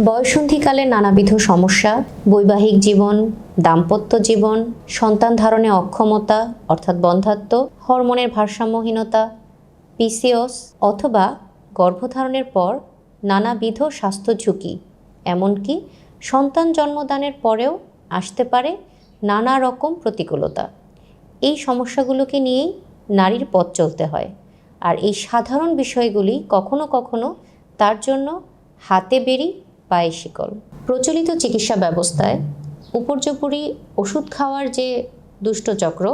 বয়সন্ধিকালে নানাবিধ সমস্যা, বৈবাহিক জীবন, দাম্পত্য জীবন, সন্তান ধারণে অক্ষমতা, অর্থাৎ বন্ধাত্ব হরমোনের ভারসাম্যহীনতা, পিসিওস অথবা গর্ভধারণের পর নানাবিধ স্বাস্থ্য ঝুঁকি। এমনকি সন্তান জন্মদানের পরেও আসতে পারে নানা রকম প্রতিকূলতা। এই সমস্যাগুলোকে নিয়েই নারীর পথ চলতে হয়। আর এই সাধারণ বিষয়গুলি কখনো কখনো তার জন্য হাতে বেরি পায়ে শিকল। প্রচলিত চিকিৎসা ব্যবস্থায় উপর্যুপরি ওষুধ খাওয়ার যে দুষ্টচক্র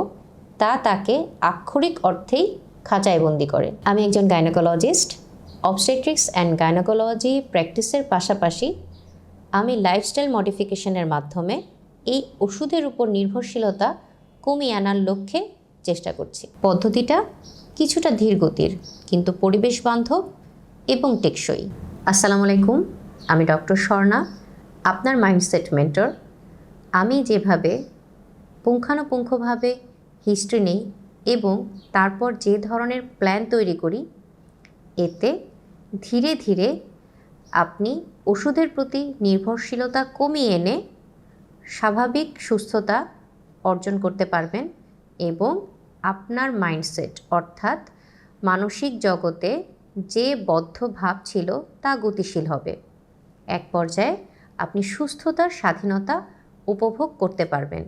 তা তাকে আক্ষরিক অর্থেই খাঁচায় বন্দি করে। আমি একজন গাইনোকোলজিস্ট অবস্টেট্রিক্স অ্যান্ড গাইনোকোলজি প্র্যাকটিসের পাশাপাশি আমি লাইফস্টাইল মডিফিকেশনের মাধ্যমে এই ওষুধের উপর নির্ভরশীলতা কমিয়ে আনার লক্ষ্যে চেষ্টা করছি। পদ্ধতিটা কিছুটা ধীর গতির কিন্তু পরিবেশ বান্ধব এবং টেকসই। আসসালামু আলাইকুম। আমি ডক্টর স্বর্ণা, আপনার মাইন্ডসেট মেন্টর আমি যেভাবে পুঙ্খানুপুঙ্খভাবে হিস্ট্রি নেই এবং তারপর যে ধরনের প্ল্যান তৈরি করি, এতে ধীরে ধীরে আপনি ওষুধের প্রতি নির্ভরশীলতা কমিয়ে এনে স্বাভাবিক সুস্থতা অর্জন করতে পারবেন এবং আপনার মাইন্ডসেট অর্থাৎ মানসিক জগতে যে বদ্ধ ভাব ছিল তা গতিশীল হবে। এক পর্যায়ে আপনি সুস্থতার স্বাধীনতা উপভোগ করতে পারবেন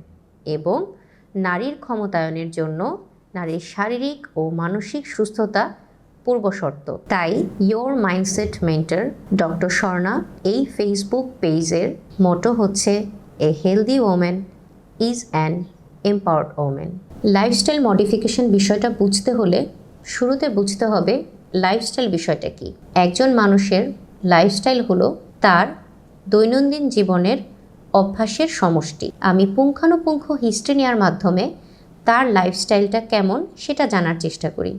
এবং নারীর ক্ষমতায়নের জন্য নারীর শারীরিক ও মানসিক সুস্থতা পূর্বশর্ত তাই your mindset mentor doctor Swarna এই ফেসবুক পেজের মোটো হচ্ছে a healthy women is an empowered women lifestyle modification বিষয়টা বুঝতে হলে শুরুতে বুঝতে হবে লাইফস্টাইল বিষয়টা কি। একজন মানুষের লাইফস্টাইল হলো তার দৈনন্দিন জীবনের অভ্যাসের সমষ্টি। আমি পুঙ্খানুপুঙ্খ হিস্ট্রি নেওয়ার মাধ্যমে তার লাইফস্টাইলটা কেমন সেটা জানার চেষ্টা করি।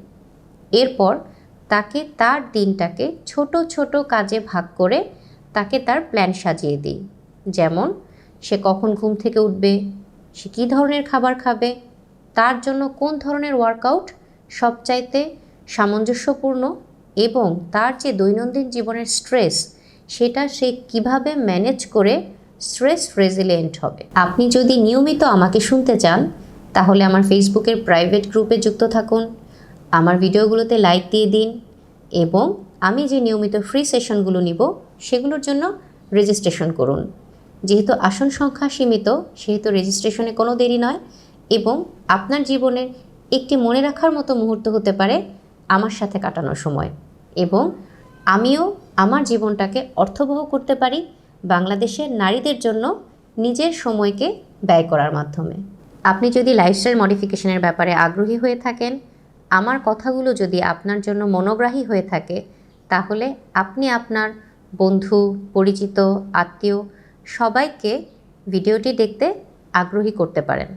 এরপর তাকে তার দিনটাকে ছোট ছোট কাজে ভাগ করে তাকে তার প্ল্যান সাজিয়ে দিই। যেমন, সে কখন ঘুম থেকে উঠবে, সে কী ধরনের খাবার খাবে, তার জন্য কোন ধরনের ওয়ার্কআউট সবচাইতে সামঞ্জস্যপূর্ণ এবং তার যে দৈনন্দিন জীবনের স্ট্রেস সেটা সে কীভাবে ম্যানেজ করে স্ট্রেস রেজিলিয়েন্ট হবে। আপনি যদি নিয়মিত আমাকে শুনতে চান, তাহলে আমার ফেসবুকের প্রাইভেট গ্রুপে যুক্ত থাকুন, আমার ভিডিওগুলোতে লাইক দিয়ে দিন, এবং আমি যে নিয়মিত ফ্রি সেশনগুলো নিব, সেগুলোর জন্য রেজিস্ট্রেশন করুন। যেহেতু আসন সংখ্যা সীমিত, সেহেতু রেজিস্ট্রেশনে কোনো দেরি নয়, এবং আপনার জীবনের একটি মনে রাখার মতো মুহূর্ত হতে পারে আমার সাথে কাটানোর সময়, এবং আমিও আমার জীবনটাকে অর্থবহ করতে পারি বাংলাদেশের নারীদের জন্য নিজের সময়কে ব্যয় করার মাধ্যমে। আপনি যদি লাইফস্টাইল মডিফিকেশনের ব্যাপারে আগ্রহী হয়ে থাকেন, আমার কথাগুলো যদি আপনার জন্য মনোগ্রাহী হয়ে থাকে, তাহলে আপনি আপনার বন্ধু, পরিচিত, আত্মীয় সবাইকে ভিডিওটি দেখতে আগ্রহী করতে পারেন।